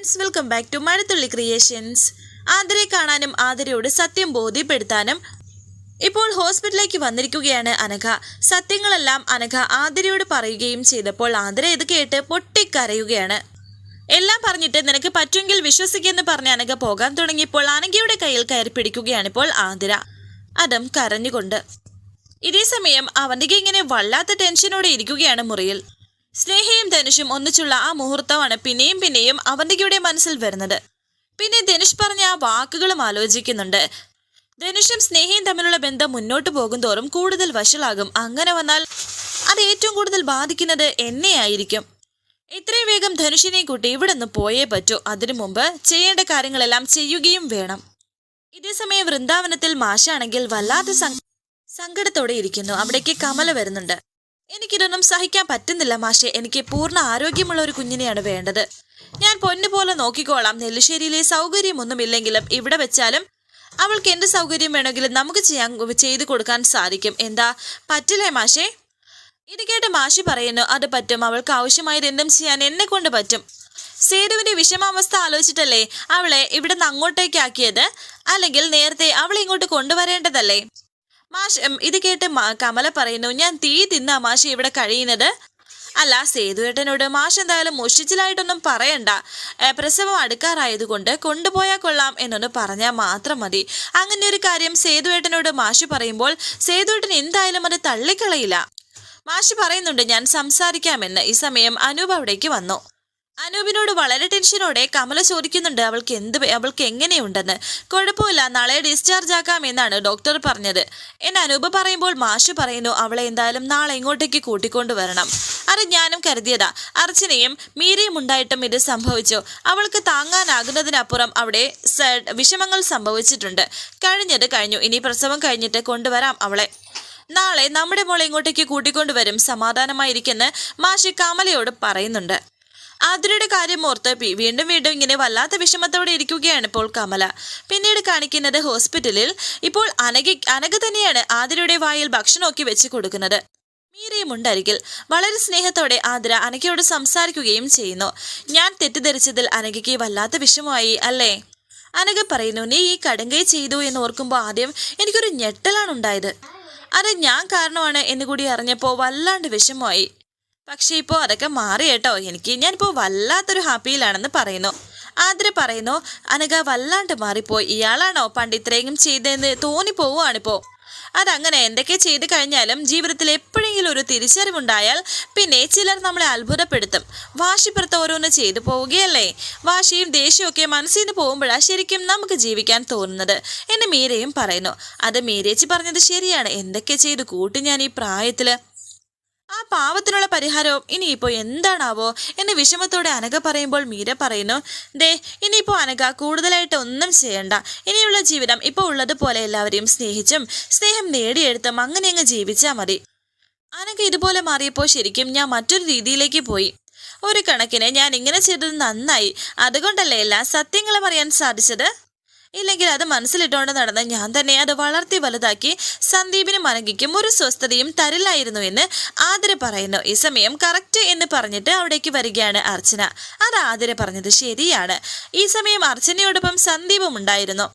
Friends welcome back to Mazhathulli creations ആതിരയെ കാണാനും ആതിരയോട് സത്യം ബോധ്യപ്പെടുത്താനും ഇപ്പോൾ ഹോസ്പിറ്റലിലേക്ക് വന്നിരിക്കുകയാണ് അനഘ. സത്യങ്ങളെല്ലാം അനഘ ആതിരയോട് പറയുകയും ചെയ്തപ്പോൾ ആതിര ഇത് കേട്ട് പൊട്ടിക്കരയുകയാണ്. എല്ലാം പറഞ്ഞിട്ട് നിനക്ക് പറ്റുമെങ്കിൽ വിശ്വസിക്കുമെന്ന് പറഞ്ഞ് അനഘ പോകാൻ തുടങ്ങിയപ്പോൾ അനഘയുടെ കയ്യിൽ കയറി പിടിക്കുകയാണ് ഇപ്പോൾ ആതിര അതും കരഞ്ഞുകൊണ്ട്. ഇതേ സമയം അവന്തിക ഇങ്ങനെ വല്ലാത്ത ടെൻഷനോടെ ഇരിക്കുകയാണ് മുറിയിൽ. സ്നേഹയും ധനുഷും ഒന്നിച്ചുള്ള ആ മുഹൂർത്തമാണ് പിന്നെയും പിന്നെയും അവന്തികയുടെ മനസ്സിൽ വരുന്നത്. പിന്നെ ധനുഷ് പറഞ്ഞ ആ വാക്കുകളും ആലോചിക്കുന്നുണ്ട്. ധനുഷും സ്നേഹയും തമ്മിലുള്ള ബന്ധം മുന്നോട്ട് പോകും തോറും കൂടുതൽ വഷളാകും. അങ്ങനെ വന്നാൽ അത് ഏറ്റവും കൂടുതൽ ബാധിക്കുന്നത് എന്നെയായിരിക്കും. ഇത്രയും വേഗം ധനുഷിനെ കൂട്ടി ഇവിടെ നിന്ന് പോയേ പറ്റൂ. അതിനു മുമ്പ് ചെയ്യേണ്ട കാര്യങ്ങളെല്ലാം ചെയ്യുകയും വേണം. ഇതേസമയം വൃന്ദാവനത്തിൽ മാഷാണെങ്കിൽ വല്ലാത്ത സങ്ക- സങ്കടത്തോടെ ഇരിക്കുന്നു. അവിടേക്ക് കമല വരുന്നുണ്ട്. എനിക്കിതൊന്നും സഹിക്കാൻ പറ്റുന്നില്ല മാഷെ. എനിക്ക് പൂർണ ആരോഗ്യമുള്ള ഒരു കുഞ്ഞിനെയാണ് വേണ്ടത്. ഞാൻ പൊന്നു പോലെ നോക്കിക്കോളാം. നെല്ലിശ്ശേരിയിലെ സൗകര്യമൊന്നുമില്ലെങ്കിലും ഇവിടെ വെച്ചാലും അവൾക്ക് എന്ത് സൗകര്യം വേണമെങ്കിലും നമുക്ക് ചെയ്യാൻ ചെയ്തു കൊടുക്കാൻ സാധിക്കും. എന്താ? പറ്റില്ലേ മാഷേ? ഇത് കേട്ട് മാഷി പറയുന്നു അത് പറ്റും. അവൾക്ക് ആവശ്യമായത് എന്തും ചെയ്യാൻ എന്നെ കൊണ്ട് പറ്റും. സേതുവിന്റെ വിഷമാവസ്ഥ ആലോചിച്ചിട്ടല്ലേ അവളെ ഇവിടെ നിന്ന് അങ്ങോട്ടേക്ക് ആക്കിയത്? അല്ലെങ്കിൽ നേരത്തെ അവളെ ഇങ്ങോട്ട് കൊണ്ടുവരേണ്ടതല്ലേ? മാഷ് ഇത് കേട്ട് കമല പറയുന്നു ഞാൻ തീ തിന്നാ മാഷി ഇവിടെ കഴിയുന്നത്? അല്ല സേതുവേട്ടനോട് മാഷ് എന്തായാലും മുഷിച്ചിലായിട്ടൊന്നും പറയണ്ട. പ്രസവം അടുക്കാറായതുകൊണ്ട് കൊണ്ടുപോയാൽ കൊള്ളാം എന്നൊന്ന് പറഞ്ഞാൽ മാത്രം മതി. അങ്ങനെ ഒരു കാര്യം സേതുവേട്ടനോട് മാഷ് പറയുമ്പോൾ സേതുവേട്ടൻ എന്തായാലും അത് തള്ളിക്കളയില്ല. മാഷ് പറയുന്നുണ്ട് ഞാൻ സംസാരിക്കാമെന്ന്. ഈ സമയം അനൂപ് അവിടേക്ക് വന്നു. അനൂപിനോട് വളരെ ടെൻഷനോടെ കമല ചോദിക്കുന്നുണ്ട് അവൾക്ക് എന്ത് അവൾക്ക് എങ്ങനെയുണ്ടെന്ന്? കുഴപ്പമില്ല നാളെ ഡിസ്ചാർജ് ആക്കാം എന്നാണ് ഡോക്ടർ പറഞ്ഞത്. എന്ന് അനൂപ് പറയുമ്പോൾ മാഷ് പറയുന്നു അവളെ എന്തായാലും നാളെ ഇങ്ങോട്ടേക്ക് കൂട്ടിക്കൊണ്ടു വരണം. അത് ഞാനും കരുതിയതാ. അർച്ചനയും മീരയും ഉണ്ടായിട്ടും ഇത് സംഭവിച്ചു. അവൾക്ക് താങ്ങാനാകുന്നതിനപ്പുറം അവിടെ വിഷമങ്ങൾ സംഭവിച്ചിട്ടുണ്ട്. കഴിഞ്ഞത് കഴിഞ്ഞു. ഇനി പ്രസവം കഴിഞ്ഞിട്ട് കൊണ്ടുവരാം അവളെ. നാളെ നമ്മുടെ മോളെ ഇങ്ങോട്ടേക്ക് കൂട്ടിക്കൊണ്ടുവരും സമാധാനമായിരിക്കെന്ന് മാഷി കമലയോട് പറയുന്നുണ്ട്. ആതിരയുടെ കാര്യം ഓർത്ത് വീണ്ടും വീണ്ടും ഇങ്ങനെ വല്ലാത്ത വിഷമത്തോടെ ഇരിക്കുകയാണ് ഇപ്പോൾ കമല. പിന്നീട് കാണിക്കുന്നത് ഹോസ്പിറ്റലിൽ ഇപ്പോൾ അനക അനക തന്നെയാണ് ആതിരയുടെ വായിൽ ഭക്ഷണമൊക്കെ വെച്ച് കൊടുക്കുന്നത്. മീരയും ഉണ്ടരികിൽ വളരെ സ്നേഹത്തോടെ ആതിര അനഗയോട് സംസാരിക്കുകയും ചെയ്യുന്നു. ഞാൻ തെറ്റിദ്ധരിച്ചതിൽ അനകയ്ക്ക് വല്ലാത്ത വിഷമമായി അല്ലേ? അനഗ പറയുന്നു നീ ഈ കടുങ്കൈ ചെയ്തു എന്ന് ഓർക്കുമ്പോൾ ആദ്യം എനിക്കൊരു ഞെട്ടലാണ് ഉണ്ടായത്. അത് ഞാൻ കാരണമാണ് എന്ന് കൂടി അറിഞ്ഞപ്പോൾ വല്ലാണ്ട് വിഷമമായി. പക്ഷെ ഇപ്പോൾ അതൊക്കെ മാറി കേട്ടോ. എനിക്ക് ഞാനിപ്പോൾ വല്ലാത്തൊരു ഹാപ്പിയിലാണെന്ന് പറയുന്നു. ആതിര പറയുന്നു അനഘ വല്ലാണ്ട് മാറിപ്പോയി. ഇയാളാണോ പണ്ട് ഇത്രയും ചെയ്തതെന്ന് തോന്നിപ്പോവുകയാണിപ്പോൾ അതങ്ങനെ എന്തൊക്കെ ചെയ്തു കഴിഞ്ഞാലും ജീവിതത്തിൽ എപ്പോഴെങ്കിലും ഒരു തിരിച്ചറിവുണ്ടായാൽ പിന്നെ ചിലർ നമ്മളെ അത്ഭുതപ്പെടുത്തും. വാശിപ്പുറത്ത് ഓരോന്ന് ചെയ്തു പോവുകയല്ലേ? വാശിയും ദേഷ്യമൊക്കെ മനസ്സിൽ നിന്ന് പോകുമ്പോഴാണ് ശരിക്കും നമുക്ക് ജീവിക്കാൻ തോന്നുന്നത് എന്ന് മീരയും പറയുന്നു. അത് മീരേച്ചി പറഞ്ഞത് ശരിയാണ്. എന്തൊക്കെ ചെയ്ത് കൂട്ടി ഞാൻ ഈ പ്രായത്തിൽ ആ പാവത്തിനുള്ള പരിഹാരവും ഇനിയിപ്പോൾ എന്താണാവോ എന്ന് വിഷമത്തോടെ അനഘ പറയുമ്പോൾ മീര പറയുന്നു ദേ ഇനിയിപ്പോൾ അനഘ കൂടുതലായിട്ട് ഒന്നും ചെയ്യണ്ട. ഇനിയുള്ള ജീവിതം ഇപ്പോൾ ഉള്ളതുപോലെ എല്ലാവരെയും സ്നേഹിച്ചും സ്നേഹം നേടിയെടുത്തും അങ്ങനെ അങ്ങ് ജീവിച്ചാൽ മതി. അനഘ ഇതുപോലെ മാറിയപ്പോൾ ശരിക്കും ഞാൻ മറ്റൊരു രീതിയിലേക്ക് പോയി. ഒരു കണക്കിന് ഞാൻ ഇങ്ങനെ ചെയ്തത് നന്നായി. അതുകൊണ്ടല്ലേ എല്ലാ സത്യങ്ങളും അറിയാൻ സാധിച്ചത്? ഇല്ലെങ്കിൽ അത് മനസ്സിലിട്ടുകൊണ്ട് നടന്ന ഞാൻ തന്നെ അത് വളർത്തി വലുതാക്കി സന്ദീപിനും അനഘയ്ക്കും ഒരു സ്വസ്ഥതയും തരില്ലായിരുന്നു എന്ന് ആതിര പറയുന്നു. ഈ സമയം കറക്റ്റ് എന്ന് പറഞ്ഞിട്ട് അവിടേക്ക് വരികയാണ് അർച്ചന. അത് ആതിര പറഞ്ഞത് ശരിയാണ്. ഈ സമയം അർച്ചനയോടൊപ്പം സന്ദീപും ഉണ്ടായിരുന്നു.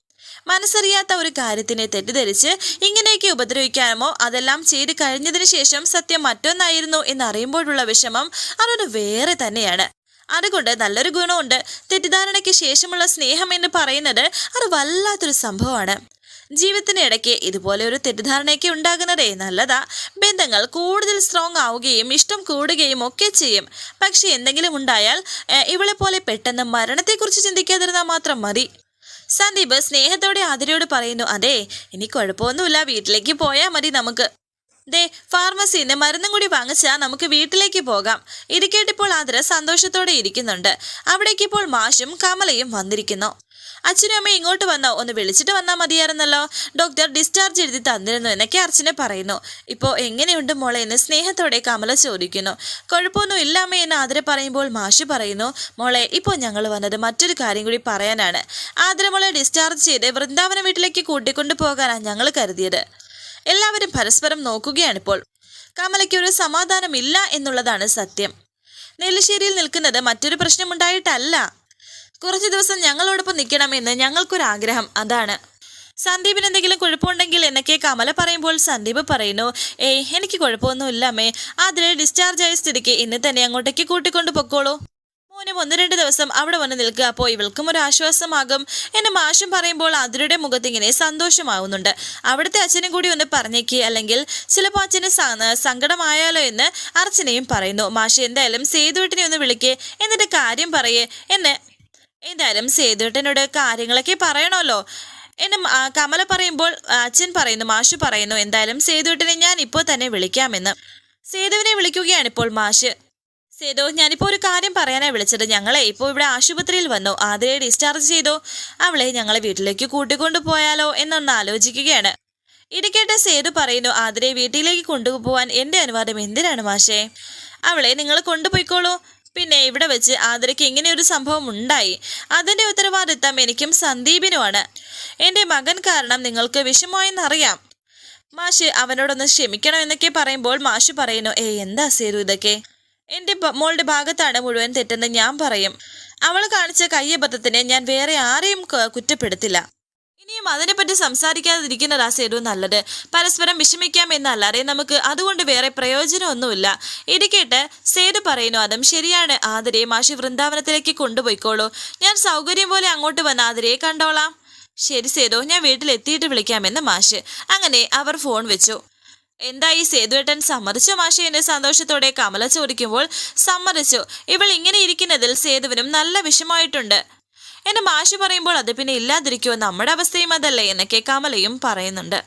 മനസ്സറിയാത്ത ഒരു കാര്യത്തിനെ തെറ്റിദ്ധരിച്ച് ഇങ്ങനെയൊക്കെ ഉപദ്രവിക്കാമോ? അതെല്ലാം ചെയ്ത് കഴിഞ്ഞതിന് ശേഷം സത്യം മറ്റൊന്നായിരുന്നു എന്നറിയുമ്പോഴുള്ള വിഷമം അതൊരു വേറെ തന്നെയാണ്. അതുകൊണ്ട് നല്ലൊരു ഗുണമുണ്ട്. തെറ്റിദ്ധാരണയ്ക്ക് ശേഷമുള്ള സ്നേഹം എന്ന് പറയുന്നത് അത് വല്ലാത്തൊരു സംഭവമാണ്. ജീവിതത്തിന് ഇടയ്ക്ക് ഇതുപോലെ ഒരു തെറ്റിദ്ധാരണയൊക്കെ ഉണ്ടാകുന്നതേ നല്ലതാ. ബന്ധങ്ങൾ കൂടുതൽ സ്ട്രോങ് ആവുകയും ഇഷ്ടം കൂടുകയും ഒക്കെ ചെയ്യും. പക്ഷെ എന്തെങ്കിലും ഉണ്ടായാൽ ഇവളെ പോലെ പെട്ടെന്ന് മരണത്തെക്കുറിച്ച് ചിന്തിക്കാതിരുന്നാൽ മാത്രം മതി. സന്ദീപ് സ്നേഹത്തോടെ ആതിരയോട് പറയുന്നു അതെ ഇനി കുഴപ്പമൊന്നുമില്ല. വീട്ടിലേക്ക് പോയാൽ മതി നമുക്ക്. ദേ ഫാർമസിയിൽ നിന്ന് മരുന്നും കൂടി വാങ്ങിച്ചാൽ നമുക്ക് വീട്ടിലേക്ക് പോകാം. ഇരിക്കേട്ടിപ്പോൾ കേട്ടിപ്പോൾ ആതിര സന്തോഷത്തോടെ ഇരിക്കുന്നുണ്ട്. അവിടേക്ക് ഇപ്പോൾ മാഷും കമലയും വന്നിരിക്കുന്നു. അച്ഛനും അമ്മയും ഇങ്ങോട്ട് വന്നോ? ഒന്ന് വിളിച്ചിട്ട് വന്നാൽ മതിയായിരുന്നല്ലോ. ഡോക്ടർ ഡിസ്ചാർജ് എഴുതി തന്നിരുന്നു എന്നൊക്കെ അർച്ചന പറയുന്നു. ഇപ്പോൾ എങ്ങനെയുണ്ട് മോളെ എന്ന് സ്നേഹത്തോടെ കമല ചോദിക്കുന്നു. കുഴപ്പമൊന്നും ഇല്ല അമ്മ എന്ന് ആതിര പറയുമ്പോൾ മാഷ് പറയുന്നു മോളെ ഇപ്പോൾ ഞങ്ങൾ വന്നത് മറ്റൊരു കാര്യം കൂടി പറയാനാണ്. ആതിര മോളെ ഡിസ്ചാർജ് ചെയ്ത് വൃന്ദാവന വീട്ടിലേക്ക് കൂട്ടിക്കൊണ്ടു പോകാനാണ് ഞങ്ങൾ കരുതിയത്. എല്ലാവരും പരസ്പരം നോക്കുകയാണിപ്പോൾ. കമലയ്ക്ക് ഒരു സമാധാനമില്ല എന്നുള്ളതാണ് സത്യം. നെല്ലിശ്ശേരിയിൽ നിൽക്കുന്നത് മറ്റൊരു പ്രശ്നമുണ്ടായിട്ടല്ല. കുറച്ച് ദിവസം ഞങ്ങളോടൊപ്പം നിൽക്കണമെന്ന് ഞങ്ങൾക്കൊരാഗ്രഹം അതാണ്. സന്ദീപിന് എന്തെങ്കിലും കുഴപ്പമുണ്ടെങ്കിൽ എന്നൊക്കെ കമല പറയുമ്പോൾ സന്ദീപ് പറയുന്നു ഏയ് എനിക്ക് കുഴപ്പമൊന്നുമില്ല അമ്മേ. അതിലെ ഡിസ്ചാർജ് ആയ സ്ഥിതിക്ക് ഇന്ന് തന്നെ അങ്ങോട്ടേക്ക് കൂട്ടിക്കൊണ്ടു പൊക്കോളൂ. മോനും ഒന്ന് രണ്ട് ദിവസം അവിടെ വന്ന് നിൽക്കുക. അപ്പോൾ ഇവൾക്കും ഒരു ആശ്വാസമാകും. എന്നെ മാഷും പറയുമ്പോൾ അതിരുടെ മുഖത്ത് ഇങ്ങനെ സന്തോഷമാവുന്നുണ്ട്. അവിടുത്തെ അച്ഛനും കൂടി ഒന്ന് പറഞ്ഞേക്ക്. അല്ലെങ്കിൽ ചിലപ്പോൾ അച്ഛന് സങ്കടമായാലോ എന്ന് അർച്ചനയും പറയുന്നു. മാഷ് എന്തായാലും സേതുവേട്ടിനെ ഒന്ന് വിളിക്കേ. എന്നിട്ട് കാര്യം പറയേ. എന്ന് എന്തായാലും സേതുവേട്ടനോട് കാര്യങ്ങളൊക്കെ പറയണമല്ലോ. എന്നെ കമല പറയുമ്പോൾ അച്ഛൻ പറയുന്നു മാഷ് പറയുന്നു എന്തായാലും സേതുവേട്ടനെ ഞാൻ ഇപ്പോൾ തന്നെ വിളിക്കാമെന്ന്. സേതുവിനെ വിളിക്കുകയാണ് ഇപ്പോൾ മാഷ്. സേതു ഞാനിപ്പോൾ ഒരു കാര്യം പറയാനാണ് വിളിച്ചത്. ഞങ്ങളെ ഇപ്പോൾ ഇവിടെ ആശുപത്രിയിൽ വന്നു. ആതിരെ ഡിസ്ചാർജ് ചെയ്തു. അവളെ ഞങ്ങളെ വീട്ടിലേക്ക് കൂട്ടിക്കൊണ്ടു പോയാലോ എന്നൊന്ന് ആലോചിക്കുകയാണ്. ഇടയ്ക്കേട്ട സേതു പറയുന്നു ആതിരെ വീട്ടിലേക്ക് കൊണ്ടുപോകാൻ എന്റെ അനുവാദം എന്തിനാണ് മാഷേ? അവളെ നിങ്ങൾ കൊണ്ടുപോയിക്കോളൂ. പിന്നെ ഇവിടെ വെച്ച് ആതിരയ്ക്ക് ഇങ്ങനെ ഒരു സംഭവം ഉണ്ടായി. അതിന്റെ ഉത്തരവാദിത്തം എനിക്കും സന്ദീപിനുമാണ്. എന്റെ മകൻ കാരണം നിങ്ങൾക്ക് വിഷമമായെന്നറിയാം മാഷ് അവനോടൊന്ന് ക്ഷമിക്കണം എന്നൊക്കെ പറയുമ്പോൾ മാഷ് പറയുന്നു ഏ എന്താ സേതു ഇതൊക്കെ? എന്റെ ബ- മോളുടെ ഭാഗത്താണ് മുഴുവൻ തെറ്റെന്ന് ഞാൻ പറയും. അവൾ കാണിച്ച കയ്യബദ്ധത്തിന് ഞാൻ വേറെ ആരെയും കുറ്റപ്പെടുത്തില്ല. ഇനിയും അതിനെപ്പറ്റി സംസാരിക്കാതിരിക്കുന്നതാ സേതു നല്ലത്. പരസ്പരം വിഷമിക്കാം എന്നല്ലാതെ നമുക്ക് അതുകൊണ്ട് വേറെ പ്രയോജനമൊന്നുമില്ല. ഇരിക്കട്ടെ സേതു പറയുന്നു അതും ശരിയാണ്. ആതിരയെ മാഷി വൃന്ദാവനത്തിലേക്ക് കൊണ്ടുപോയിക്കോളൂ. ഞാൻ സൗകര്യം പോലെ അങ്ങോട്ട് വന്ന് ആതിരയെ കണ്ടോളാം. ശരി സേതു ഞാൻ വീട്ടിലെത്തിയിട്ട് വിളിക്കാമെന്ന് മാഷ്. അങ്ങനെ അവർ ഫോൺ വെച്ചു. എന്തായി സേതുവേട്ടൻ സമ്മതിച്ചു മാഷെ എന്റെ സന്തോഷത്തോടെ കമല ചോദിക്കുമ്പോൾ? സമ്മതിച്ചു. ഇവൾ ഇങ്ങനെ ഇരിക്കുന്നതിൽ സേതുവിനും നല്ല വിഷമമായിട്ടുണ്ട്. എന്നെ മാഷ് പറയുമ്പോൾ അത് പിന്നെ ഇല്ലാതിരിക്കുമോ നമ്മുടെ അവസ്ഥയും അതല്ലേ എന്നൊക്കെ കമലയും പറയുന്നുണ്ട്.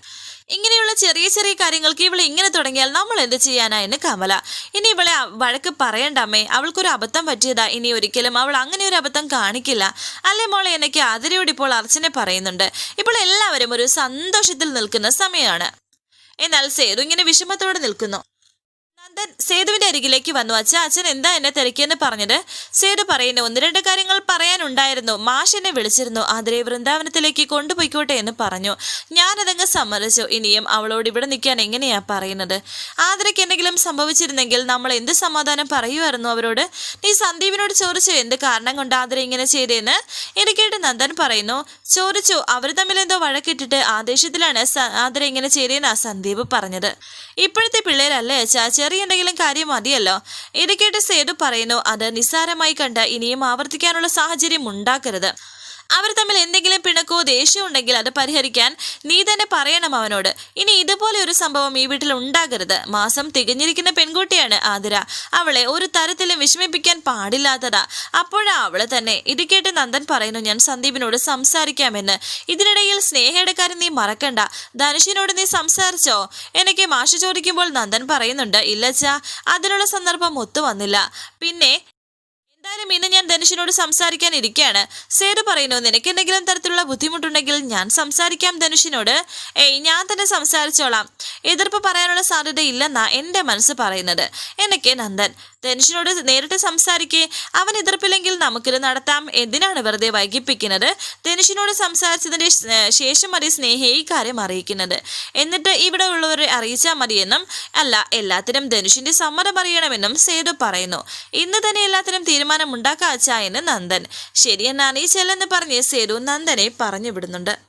ഇങ്ങനെയുള്ള ചെറിയ ചെറിയ കാര്യങ്ങൾക്ക് ഇവൾ ഇങ്ങനെ തുടങ്ങിയാൽ നമ്മൾ എന്ത് ചെയ്യാനാ എന്ന് കമല. ഇനി ഇവളെ വഴക്ക് പറയണ്ടമ്മേ അവൾക്കൊരു അബദ്ധം പറ്റിയതാ. ഇനി ഒരിക്കലും അവൾ അങ്ങനെ ഒരു അബദ്ധം കാണിക്കില്ല. അല്ലേ മോളെ എന്നൊക്കെ ആതിരയോട് ഇപ്പോൾ അർച്ചനെ പറയുന്നുണ്ട്. ഇപ്പോൾ എല്ലാവരും ഒരു സന്തോഷത്തിൽ നിൽക്കുന്ന സമയമാണ്. എന്നാൽ സേതു ഇങ്ങനെ വിഷമത്തോടെ നിൽക്കുന്നു. നന്ദൻ സേതുവിന്റെ അരികിലേക്ക് വന്നു. അച്ഛ അച്ഛൻ എന്താ എന്നെ തിരക്കിയെന്ന് പറഞ്ഞത്? സേതു പറയുന്നു ഒന്ന് രണ്ട് കാര്യങ്ങൾ പറയാനുണ്ടായിരുന്നു. മാഷ് എന്നെ വിളിച്ചിരുന്നു. അതിരെ വൃന്ദാവനത്തിലേക്ക് കൊണ്ടുപോയിക്കോട്ടെ എന്ന് പറഞ്ഞു. ഞാനതങ്ങ് സമ്മതിച്ചു. ഇനിയും അവളോട് ഇവിടെ നിൽക്കാൻ എങ്ങനെയാ പറയുന്നത്? ആതിരയ്ക്ക് എന്തെങ്കിലും സംഭവിച്ചിരുന്നെങ്കിൽ നമ്മൾ എന്ത് സമാധാനം പറയുമായിരുന്നു അവരോട്? നീ സന്ദീപിനോട് ചോദിച്ചു? എന്ത് കാരണം കൊണ്ട് ആതിര ഇങ്ങനെ ചെയ്തേന്ന്? എനിക്കേട്ട് നന്ദൻ പറയുന്നു ചോദിച്ചു. അവർ തമ്മിൽ എന്തോ വഴക്കിട്ടിട്ട് ആദേശത്തിലാണ് ആതിര ഇങ്ങനെ ചെയ്തേന്ന് ആ സന്ദീപ് പറഞ്ഞത്. ഇപ്പോഴത്തെ പിള്ളേരല്ലേ അച്ഛാ? ചെറിയ എന്തെങ്കിലും കാര്യം മതിയല്ലോ. ഇത് കേട്ട് സേതു പറയുന്നു അത് നിസ്സാരമായി കണ്ട് ഇനിയും ആവർത്തിക്കാനുള്ള സാഹചര്യം ഉണ്ടാക്കരുത്. അവർ തമ്മിൽ എന്തെങ്കിലും പിണക്കോ ദേഷ്യമോ ഉണ്ടെങ്കിൽ അത് പരിഹരിക്കാൻ നീ തന്നെ പറയണം അവനോട്. ഇനി ഇതുപോലെ ഒരു സംഭവം ഈ വീട്ടിൽ ഉണ്ടാകരുത്. മാസം തികഞ്ഞിരിക്കുന്ന പെൺകുട്ടിയാണ് ആതിര. അവളെ ഒരു തരത്തിലും വിഷമിപ്പിക്കാൻ പാടില്ലാത്തതാ. അപ്പോഴാ അവൾ തന്നെ ഇത് കേട്ട് നന്ദൻ പറയുന്നു ഞാൻ സന്ദീപിനോട് സംസാരിക്കാമെന്ന്. ഇതിനിടയിൽ സ്നേഹയുടെ കാര്യം നീ മറക്കണ്ട. ധനുഷിനോട് നീ സംസാരിച്ചോ? എനിക്ക് മാഷ് ചോദിക്കുമ്പോൾ നന്ദൻ പറയുന്നുണ്ട് ഇല്ലച്ചാ അതിനുള്ള സന്ദർഭം ഒത്തു വന്നില്ല. പിന്നെ എന്തായാലും ഇന്ന് ഞാൻ ധനുഷിനോട് സംസാരിക്കാൻ ഇരിക്കുകയാണ്. സേതു പറയുന്നു നിനക്ക് എന്തെങ്കിലും തരത്തിലുള്ള ബുദ്ധിമുട്ടുണ്ടെങ്കിൽ ഞാൻ സംസാരിക്കാം ധനുഷിനോട്. ഏയ് ഞാൻ തന്നെ സംസാരിച്ചോളാം. എതിർപ്പ് പറയാനുള്ള സാധ്യത ഇല്ലെന്നാ എന്റെ മനസ്സ് പറയുന്നത്. എന്നൊക്കെ നന്ദൻ. ധനുഷിനോട് നേരിട്ട് സംസാരിക്കേ അവൻ എതിർപ്പില്ലെങ്കിൽ നമുക്കിത് നടത്താം എന്തിനാണ് വെറുതെ വൈകിപ്പിക്കുന്നത്? ധനുഷിനോട് സംസാരിച്ചതിന്റെ ശേഷം മതി സ്നേഹയെ ഈ കാര്യം അറിയിക്കുന്നത്. എന്നിട്ട് ഇവിടെ ഉള്ളവരെ അറിയിച്ചാൽ മതിയെന്നും അല്ല എല്ലാത്തിനും ധനുഷിന്റെ സമ്മതം അറിയണമെന്നും സേതു പറയുന്നു. ഇന്ന് തന്നെ എല്ലാത്തിനും തീരുമാനം ഉണ്ടാക്കാ എന്ന് നന്ദൻ. ശരിയെന്നാണ് ഈ ചെല്ലെന്ന് പറഞ്ഞ് സേതു നന്ദനെ പറഞ്ഞു വിടുന്നുണ്ട്.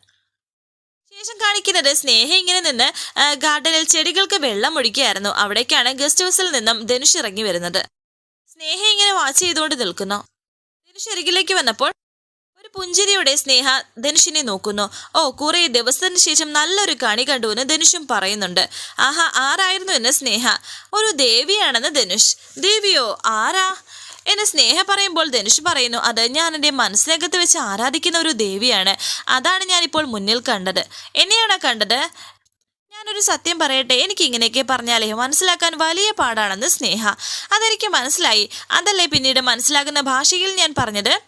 ശേഷം കാണിക്കുന്നത് സ്നേഹ ഇങ്ങനെ നിന്ന് ഗാർഡനിൽ ചെടികൾക്ക് വെള്ളം ഒഴിക്കുകയായിരുന്നു. അവിടേക്കാണ് ഗസ്റ്റ് ഹൗസിൽ നിന്നും ധനുഷ് ഇറങ്ങി വരുന്നത്. സ്നേഹ ഇങ്ങനെ വാച്ച് ചെയ്തുകൊണ്ട് നിൽക്കുന്നു. ധനുഷ് അരികിലേക്ക് വന്നപ്പോൾ ഒരു പുഞ്ചിരിയോടെ സ്നേഹ ധനുഷിനെ നോക്കുന്നു. ഓ കുറെ ദിവസത്തിന് ശേഷം നല്ലൊരു കണി കണ്ടു എന്ന് ധനുഷും പറയുന്നുണ്ട്. ആഹാ ആരായിരുന്നു എന്ന് സ്നേഹ? ഒരു ദേവിയാണെന്ന് ധനുഷ്. ദേവിയോ ആരാ? എന്ന് സ്നേഹ പറയുമ്പോൾ ധനുഷ് പറയുന്നു അത് ഞാൻ എന്റെ മനസ്സിനകത്ത് വെച്ച് ആരാധിക്കുന്ന ഒരു ദേവിയാണ്. അതാണ് ഞാനിപ്പോൾ മുന്നിൽ കണ്ടത്. എന്നെയാണ് കണ്ടത്? ഞാനൊരു സത്യം പറയട്ടെ എനിക്ക് ഇങ്ങനെയൊക്കെ പറഞ്ഞാലേ മനസ്സിലാക്കാൻ വലിയ പാടാണെന്ന് സ്നേഹ. അതെനിക്ക് മനസ്സിലായി. അതല്ലേ പിന്നീട് മനസ്സിലാകുന്ന ഭാഷയിൽ ഞാൻ പറഞ്ഞത്?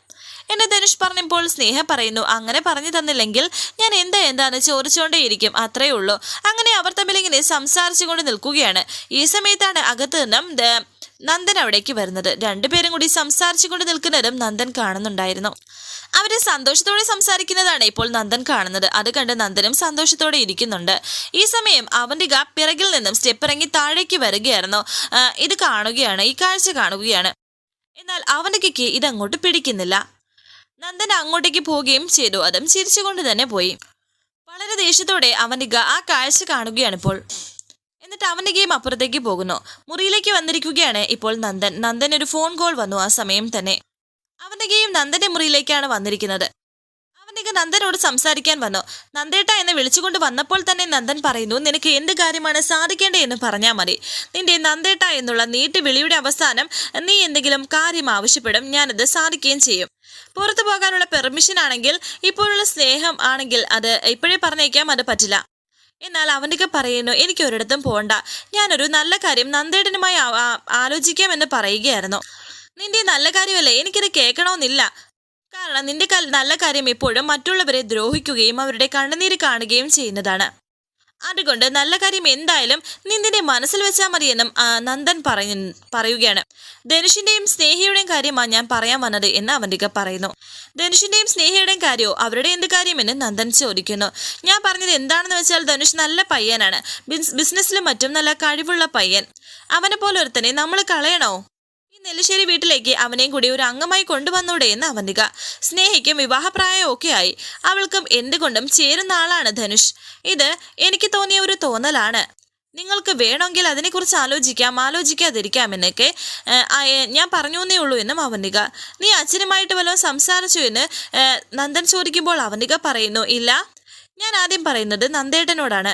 എന്നെ ധനുഷ് പറഞ്ഞപ്പോൾ സ്നേഹ പറയുന്നു അങ്ങനെ പറഞ്ഞു തന്നില്ലെങ്കിൽ ഞാൻ എന്താ എന്താന്ന് ചോദിച്ചുകൊണ്ടേയിരിക്കും അത്രയേ ഉള്ളൂ. അങ്ങനെ അവർ തമ്മിൽ ഇങ്ങനെ സംസാരിച്ചുകൊണ്ട് നിൽക്കുകയാണ്. ഈ സമയത്താണ് അകത്ത് നിന്നും നന്ദൻ അവിടേക്ക് വരുന്നത്. രണ്ടുപേരും കൂടി സംസാരിച്ചുകൊണ്ട് നിൽക്കുന്നതും നന്ദൻ കാണുന്നുണ്ടായിരുന്നു. അവരെ സന്തോഷത്തോടെ സംസാരിക്കുന്നതാണ് ഇപ്പോൾ നന്ദൻ കാണുന്നത്. അത് കണ്ട് നന്ദനും സന്തോഷത്തോടെ ഇരിക്കുന്നുണ്ട്. ഈ സമയം അവന്തിക പിറകിൽ നിന്നും സ്റ്റെപ്പ് ഇറങ്ങി താഴേക്ക് വരികയായിരുന്നു. ഇത് കാണുകയാണ്. ഈ കാഴ്ച കാണുകയാണ്. എന്നാൽ അവന്തികയ്ക്ക് ഇതങ്ങോട്ട് പിടിക്കുന്നില്ല. നന്ദൻ അങ്ങോട്ടേക്ക് പോവുകയും ചെയ്തു. അതും ചിരിച്ചുകൊണ്ട് തന്നെ പോയി. വളരെ ദേഷ്യത്തോടെ അവനിക ആ കാഴ്ച കാണുകയാണിപ്പോൾ. എന്നിട്ട് അവനികയും അപ്പുറത്തേക്ക് പോകുന്നു. മുറിയിലേക്ക് വന്നിരിക്കുകയാണ് ഇപ്പോൾ നന്ദൻ. നന്ദൻ ഒരു ഫോൺ കോൾ വന്നു ആ സമയം തന്നെ. അവനികയും നന്ദന്റെ മുറിയിലേക്കാണ് വന്നിരിക്കുന്നത്. അവനിക നന്ദനോട് സംസാരിക്കാൻ വന്നു. നന്ദേട്ട എന്ന് വിളിച്ചുകൊണ്ട് വന്നപ്പോൾ തന്നെ നന്ദൻ പറയുന്നു നിനക്ക് എന്ത് കാര്യമാണ് സാധിക്കേണ്ടത് എന്ന് പറഞ്ഞാൽ മതി. നിന്റെ നന്ദേട്ട എന്നുള്ള നീട്ടി വിളിയുടെ അവസാനം നീ എന്തെങ്കിലും കാര്യം ആവശ്യപ്പെടും ഞാനത് സാധിക്കുകയും ചെയ്യും. പുറത്തു പോകാനുള്ള പെർമിഷൻ ആണെങ്കിൽ ഇപ്പോഴുള്ള സ്നേഹം ആണെങ്കിൽ അത് ഇപ്പോഴേ പറഞ്ഞേക്കാം അത് പറ്റില്ല. എന്നാൽ അവനൊക്കെ പറയുന്നു എനിക്ക് ഒരിടത്തും പോകണ്ട ഞാനൊരു നല്ല കാര്യം നന്ദേടനുമായി ആലോചിക്കാമെന്ന് പറയുകയായിരുന്നു. നിന്റെ നല്ല കാര്യമല്ലേ? എനിക്കിത് കേൾക്കണമെന്നില്ല. കാരണം നിന്റെ നല്ല കാര്യം എപ്പോഴും മറ്റുള്ളവരെ ദ്രോഹിക്കുകയും അവരുടെ കണ്ണുനീര് കാണുകയും ചെയ്യുന്നതാണ്. അതുകൊണ്ട് നല്ല കാര്യം എന്തായാലും നിന്റെ മനസ്സിൽ വെച്ചാൽ മതിയെന്നും നന്ദൻ പറയ പറയുകയാണ്. ധനുഷിന്റെയും സ്നേഹിയുടെയും കാര്യമാണ് ഞാൻ പറയാൻ വന്നത് എന്ന് അവന്തിക പറയുന്നു. ധനുഷിന്റെയും സ്നേഹിയുടെയും കാര്യമോ അവരുടെ എന്ത് കാര്യമെന്ന് നന്ദൻ ചോദിക്കുന്നു. ഞാൻ പറഞ്ഞത് എന്താണെന്ന് വെച്ചാൽ ധനുഷ് നല്ല പയ്യനാണ്. ബിസ്- ബിസിനസ്സിലും മറ്റും നല്ല കഴിവുള്ള പയ്യൻ. അവനെ പോലെ ഒരുത്തനെ നമ്മൾ കളയണോ? നെല്ലിശ്ശേരി വീട്ടിലേക്ക് അവനെയും കൂടി ഒരു അംഗമായി കൊണ്ടുവന്നൂടെ എന്ന് അവന്തിക. സ്നേഹിക്കും വിവാഹപ്രായം ഒക്കെ ആയി അവൾക്കും എന്തുകൊണ്ടും ചേരുന്ന ആളാണ് ധനുഷ്. ഇത് എനിക്ക് തോന്നിയ ഒരു തോന്നലാണ്. നിങ്ങൾക്ക് വേണമെങ്കിൽ അതിനെക്കുറിച്ച് ആലോചിക്കാം ആലോചിക്കാതിരിക്കാം എന്നൊക്കെ ഞാൻ പറഞ്ഞു എന്നേ ഉള്ളൂ എന്നും അവന്തിക. നീ അച്ഛനുമായിട്ട് വല്ലതും സംസാരിച്ചു എന്ന് നന്ദൻ ചോദിക്കുമ്പോൾ അവന്തിക പറയുന്നു ഇല്ല ഞാൻ ആദ്യം പറയുന്നത് നന്ദേട്ടനോടാണ്.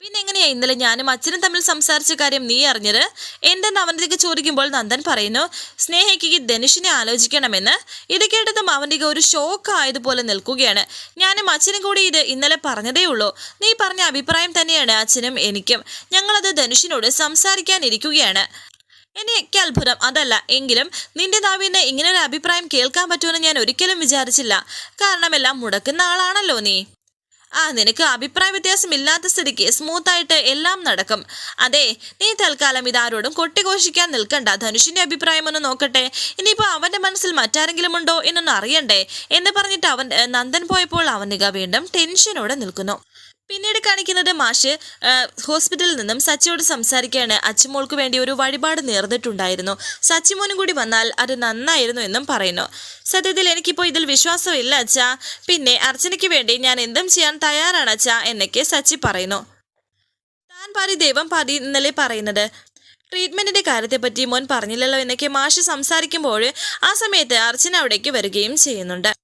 പിന്നെ എങ്ങനെയാ ഇന്നലെ ഞാനും അച്ഛനും തമ്മിൽ സംസാരിച്ച കാര്യം നീ അറിഞ്ഞത്? എന്റെ അവന്തിക ചോദിക്കുമ്പോൾ നന്ദൻ പറയുന്നു സ്നേഹയ്ക്ക് ധനുഷിനെ ആലോചിക്കണമെന്ന്. ഇത് കേട്ടതും അവന്റെ ഒരു ഷോക്ക് ആയതുപോലെ നിൽക്കുകയാണ്. ഞാനും അച്ഛനും കൂടി ഇത് ഇന്നലെ പറഞ്ഞതേ ഉള്ളൂ. നീ പറഞ്ഞ അഭിപ്രായം തന്നെയാണ് അച്ഛനും എനിക്കും. ഞങ്ങളത് ധനുഷിനോട് സംസാരിക്കാനിരിക്കുകയാണ്. എനിക്ക് അത്ഭുതം. അതല്ല എങ്കിലും നിന്റെ നാവിന്ന് ഇങ്ങനെ ഒരു അഭിപ്രായം കേൾക്കാൻ പറ്റുമെന്ന് ഞാൻ ഒരിക്കലും വിചാരിച്ചില്ല. കാരണം എല്ലാം മുടക്കുന്ന ആളാണല്ലോ നീ. ആ നിനക്ക് അഭിപ്രായ വ്യത്യാസം ഇല്ലാത്ത സ്ഥിതിക്ക് സ്മൂത്തായിട്ട് എല്ലാം നടക്കും. അതെ നീ തൽക്കാലം ഇതാരോടും കൊട്ടിഘോഷിക്കാൻ നിൽക്കണ്ട. ധനുഷിന്റെ അഭിപ്രായം ഒന്ന് നോക്കട്ടെ. ഇനിയിപ്പോ അവന്റെ മനസ്സിൽ മറ്റാരെങ്കിലും ഉണ്ടോ എന്നൊന്ന് അറിയണ്ടേ? എന്ന് പറഞ്ഞിട്ട് അവൻ നന്ദൻ പോയപ്പോൾ അവനിക വീണ്ടും ടെൻഷനോടെ നിൽക്കുന്നു. പിന്നീട് കാണിക്കുന്നത് മാഷ് ഹോസ്പിറ്റലിൽ നിന്നും സച്ചിയോട് സംസാരിക്കുകയാണ് അച്ചിമോൾക്ക് വേണ്ടി ഒരു വഴിപാട് നേർന്നിട്ടുണ്ടായിരുന്നു. സച്ചിമോനും കൂടി വന്നാൽ അത് നന്നായിരുന്നു എന്നും പറയുന്നു. സത്യത്തിൽ എനിക്കിപ്പോൾ ഇതിൽ വിശ്വാസമില്ല അച്ഛാ. പിന്നെ അർച്ചനയ്ക്ക് വേണ്ടി ഞാൻ എന്തും ചെയ്യാൻ തയ്യാറാണ് അച്ഛാ എന്നൊക്കെ സച്ചി പറയുന്നു. താൻ പാതി ദൈവം പാതി ഇന്നലെ പറയുന്നത്? ട്രീറ്റ്മെന്റിന്റെ കാര്യത്തെപ്പറ്റി മോൻ പറഞ്ഞില്ലല്ലോ എന്നൊക്കെ മാഷ് സംസാരിക്കുമ്പോൾ ആ സമയത്ത് അർച്ചന അവിടേക്ക് വരികയും ചെയ്യുന്നുണ്ട്.